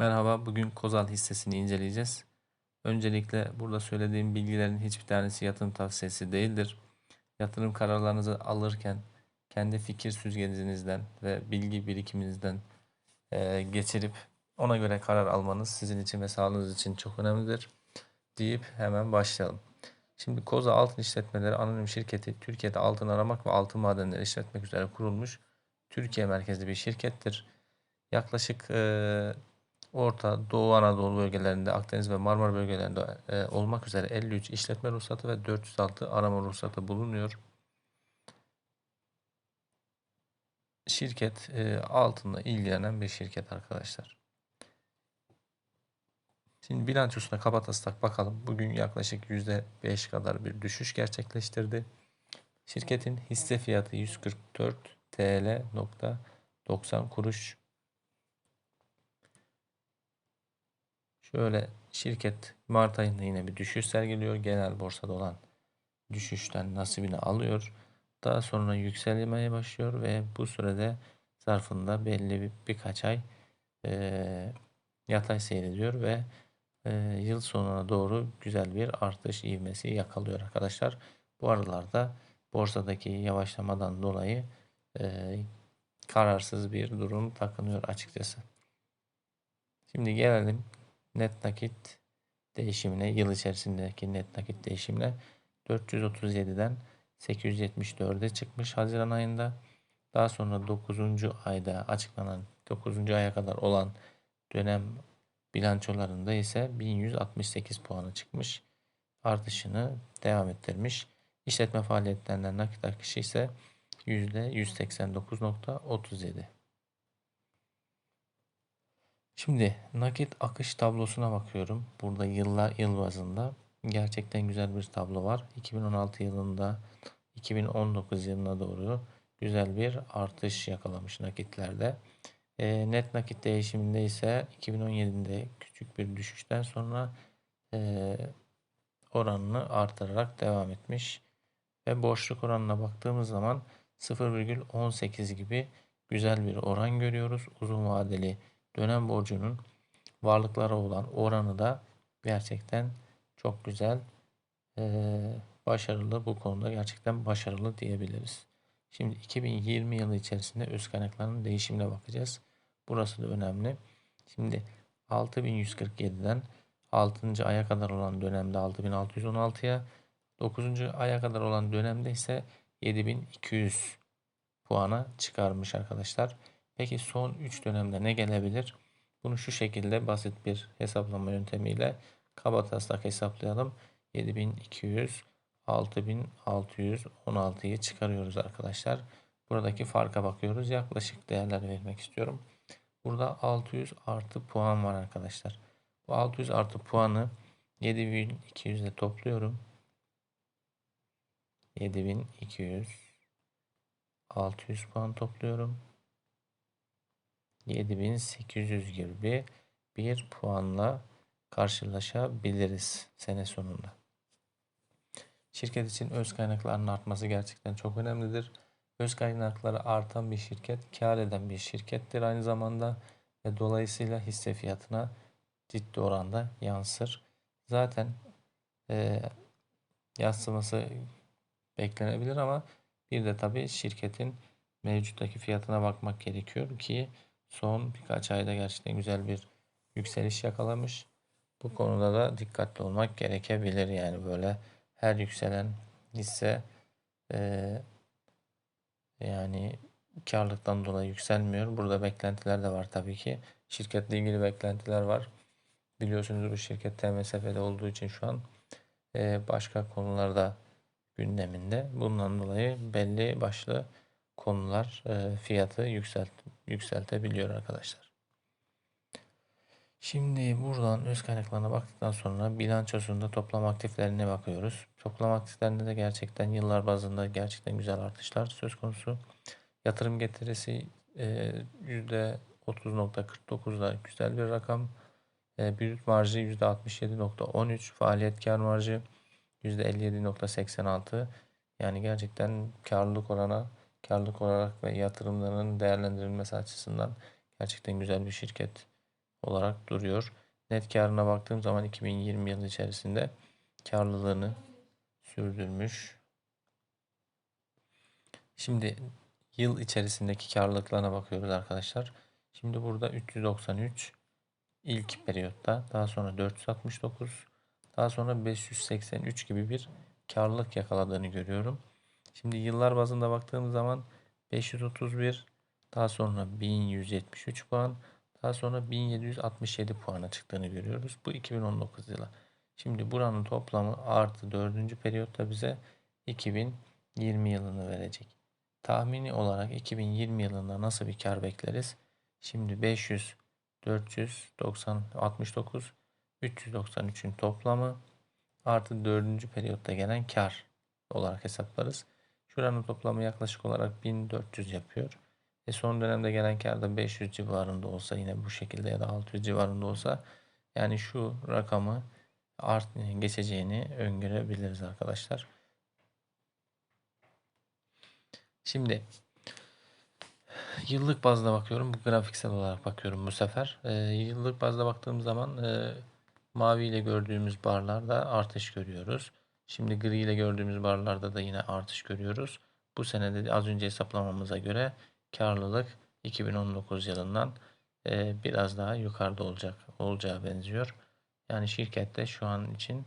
Merhaba, bugün Kozal hissesini inceleyeceğiz. Öncelikle burada söylediğim bilgilerin hiçbir tanesi yatırım tavsiyesi değildir. Yatırım kararlarınızı alırken kendi fikir süzgecinizden ve bilgi birikiminizden e, geçirip ona göre karar almanız sizin için ve sağlığınız için çok önemlidir deyip hemen başlayalım. Şimdi Koza Altın İşletmeleri Anonim Şirketi Türkiye'de altın aramak ve altın madenleri işletmek üzere kurulmuş Türkiye merkezli bir şirkettir. Yaklaşık e, Orta, Doğu Anadolu bölgelerinde, Akdeniz ve Marmara bölgelerinde e, olmak üzere 53 işletme ruhsatı ve 406 arama ruhsatı bulunuyor. Şirket e, altında ilgilenen bir şirket arkadaşlar. Şimdi bilançosuna kabataslak bakalım. Bugün yaklaşık %5 kadar bir düşüş gerçekleştirdi. Şirketin hisse fiyatı 144 TL nokta 90 kuruş. Şöyle şirket Mart ayında yine bir düşüş sergiliyor. Genel borsada olan düşüşten nasibini alıyor. Daha sonra yükselmeye başlıyor ve bu sürede zarfında belli bir birkaç ay e, yatay seyrediyor ve e, yıl sonuna doğru güzel bir artış ivmesi yakalıyor arkadaşlar. Bu aralarda borsadaki yavaşlamadan dolayı e, kararsız bir durum takınıyor açıkçası. Şimdi gelelim net nakit değişimine yıl içerisindeki net nakit değişimine 437'den 874'e çıkmış Haziran ayında. Daha sonra 9. ayda açıklanan 9. aya kadar olan dönem bilançolarında ise 1168 puanı çıkmış. Artışını devam ettirmiş. İşletme faaliyetlerinden nakit akışı ise %189.37. Şimdi nakit akış tablosuna bakıyorum. Burada yıllar yıl bazında gerçekten güzel bir tablo var. 2016 yılında 2019 yılına doğru güzel bir artış yakalamış nakitlerde. E, net nakit değişiminde ise 2017'de küçük bir düşüşten sonra e, oranını artırarak devam etmiş. Ve boşluk oranına baktığımız zaman 0,18 gibi güzel bir oran görüyoruz. Uzun vadeli dönem borcunun varlıklara olan oranı da gerçekten çok güzel. Ee, başarılı bu konuda gerçekten başarılı diyebiliriz. Şimdi 2020 yılı içerisinde öz kaynakların değişimine bakacağız. Burası da önemli. Şimdi 6147'den 6. aya kadar olan dönemde 6616'ya 9. aya kadar olan dönemde ise 7200 puana çıkarmış arkadaşlar. Peki son 3 dönemde ne gelebilir? Bunu şu şekilde basit bir hesaplama yöntemiyle kabataslak hesaplayalım. 7200 6616'yı çıkarıyoruz arkadaşlar. Buradaki farka bakıyoruz. Yaklaşık değerler vermek istiyorum. Burada 600 artı puan var arkadaşlar. Bu 600 artı puanı 7200 ile topluyorum. 7200 600 puan topluyorum. 7800 gibi bir puanla karşılaşabiliriz sene sonunda. Şirket için öz kaynaklarının artması gerçekten çok önemlidir. Öz kaynakları artan bir şirket, kar eden bir şirkettir aynı zamanda ve dolayısıyla hisse fiyatına ciddi oranda yansır. Zaten e, yansıması beklenebilir ama bir de tabii şirketin mevcuttaki fiyatına bakmak gerekiyor ki son birkaç ayda gerçekten güzel bir yükseliş yakalamış. Bu konuda da dikkatli olmak gerekebilir. Yani böyle her yükselen hisse e, yani karlılıktan dolayı yükselmiyor. Burada beklentiler de var tabii ki. Şirketle ilgili beklentiler var. Biliyorsunuz bu şirket TMSF'de olduğu için şu an e, başka konularda gündeminde. Bundan dolayı belli başlı konular e, fiyatı yükselt, yükseltebiliyor arkadaşlar. Şimdi buradan öz kaynaklarına baktıktan sonra bilançosunda toplam aktiflerine bakıyoruz. Toplam aktiflerinde de gerçekten yıllar bazında gerçekten güzel artışlar söz konusu. Yatırım getirisi e, %30.49'da güzel bir rakam. E, brüt marjı %67.13, faaliyet kar marjı %57.86. Yani gerçekten karlılık orana karlılık olarak ve yatırımlarının değerlendirilmesi açısından gerçekten güzel bir şirket olarak duruyor. Net karına baktığım zaman 2020 yılı içerisinde karlılığını sürdürmüş. Şimdi yıl içerisindeki karlılıklarına bakıyoruz arkadaşlar. Şimdi burada 393 ilk periyotta, daha sonra 469, daha sonra 583 gibi bir karlılık yakaladığını görüyorum. Şimdi yıllar bazında baktığımız zaman 531, daha sonra 1173 puan, daha sonra 1767 puana çıktığını görüyoruz. Bu 2019 yılı. Şimdi buranın toplamı artı 4. periyotta bize 2020 yılını verecek. Tahmini olarak 2020 yılında nasıl bir kar bekleriz? Şimdi 500, 490, 69, 393'ün toplamı artı 4. periyotta gelen kar olarak hesaplarız. Şuranın toplamı yaklaşık olarak 1400 yapıyor. E son dönemde gelen kar da 500 civarında olsa yine bu şekilde ya da 600 civarında olsa yani şu rakamı art geçeceğini öngörebiliriz arkadaşlar. Şimdi yıllık bazda bakıyorum. Bu grafiksel olarak bakıyorum bu sefer. E, yıllık bazda baktığım zaman e, mavi ile gördüğümüz barlarda artış görüyoruz. Şimdi gri ile gördüğümüz barlarda da yine artış görüyoruz. Bu senede de az önce hesaplamamıza göre karlılık 2019 yılından e, biraz daha yukarıda olacak olacağı benziyor. Yani şirkette şu an için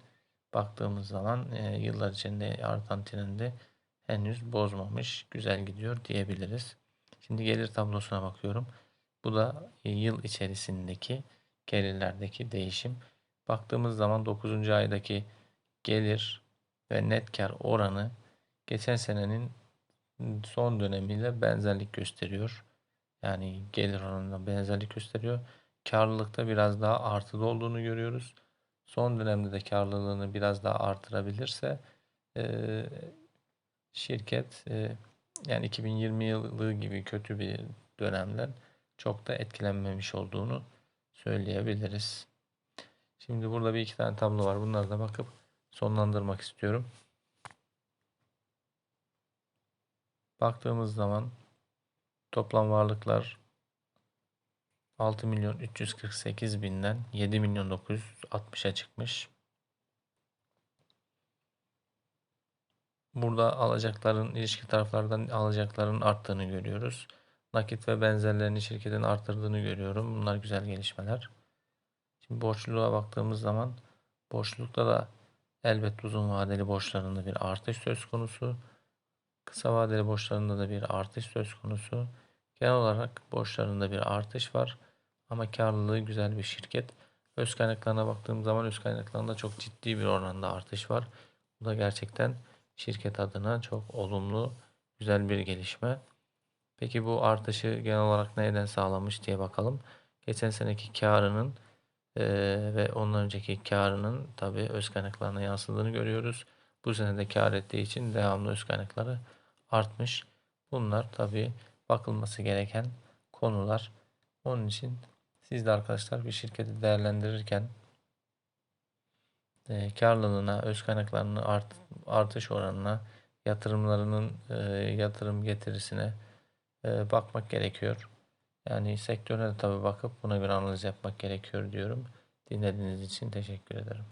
baktığımız zaman e, yıllar içinde artan trendi henüz bozmamış, güzel gidiyor diyebiliriz. Şimdi gelir tablosuna bakıyorum. Bu da yıl içerisindeki gelirlerdeki değişim. Baktığımız zaman 9. aydaki gelir ve net kar oranı geçen senenin son dönemiyle benzerlik gösteriyor. Yani gelir oranında benzerlik gösteriyor. Karlılıkta biraz daha artıda olduğunu görüyoruz. Son dönemde de karlılığını biraz daha artırabilirse e, şirket e, yani 2020 yılı gibi kötü bir dönemden çok da etkilenmemiş olduğunu söyleyebiliriz. Şimdi burada bir iki tane tablo var. Bunlara da bakıp sonlandırmak istiyorum. Baktığımız zaman toplam varlıklar 6 milyon 348 binden 7 milyon 960'a çıkmış. Burada alacakların ilişki taraflardan alacakların arttığını görüyoruz. Nakit ve benzerlerini şirketin arttırdığını görüyorum. Bunlar güzel gelişmeler. Şimdi borçluluğa baktığımız zaman borçlulukta da elbette uzun vadeli borçlarında bir artış söz konusu. Kısa vadeli borçlarında da bir artış söz konusu. Genel olarak borçlarında bir artış var. Ama karlılığı güzel bir şirket. Öz kaynaklarına baktığım zaman öz kaynaklarında çok ciddi bir oranda artış var. Bu da gerçekten şirket adına çok olumlu, güzel bir gelişme. Peki bu artışı genel olarak neyden sağlamış diye bakalım. Geçen seneki karının e, ve ondan önceki karının tabi öz kaynaklarına yansıdığını görüyoruz. Bu sene de kar ettiği için devamlı öz kaynakları artmış. Bunlar tabi bakılması gereken konular. Onun için siz de arkadaşlar bir şirketi değerlendirirken e, karlılığına, öz kaynaklarının art, artış oranına, yatırımlarının e, yatırım getirisine e, bakmak gerekiyor. Yani sektörüne de tabii bakıp buna göre analiz yapmak gerekiyor diyorum. Dinlediğiniz için teşekkür ederim.